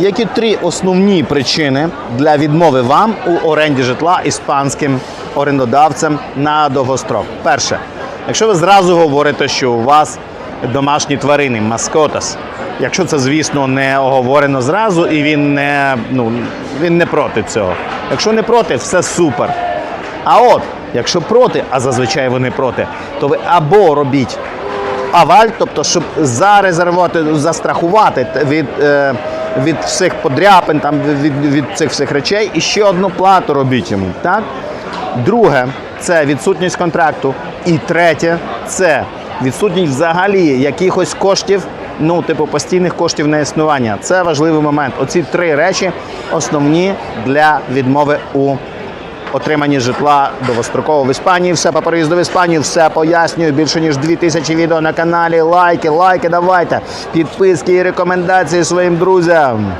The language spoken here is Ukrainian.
які три основні причини для відмови вам у оренді житла іспанським орендодавцем на довгострок? Перше, якщо ви зразу говорите, що у вас домашні тварини, маскотас, якщо це, звісно, не оговорено зразу, і він не, ну, він не проти цього. Якщо не проти, все супер. А от, якщо проти, а зазвичай вони проти, то ви або робіть аваль, тобто, щоб зарезервувати, застрахувати від, е, від всіх подряпин, там, від, від цих всіх речей, і ще одну плату робіть йому. Так? Друге це відсутність контракту. І третє це відсутність взагалі якихось коштів, ну, типу, постійних коштів на існування. Це важливий момент. Оці три речі основні для відмови у отриманні житла довгостроково в Іспанії. Все по переїзду в Іспанію, все пояснюю. Більше ніж дві тисячі відео на каналі. Лайки, лайки давайте. Підписки і рекомендації своїм друзям.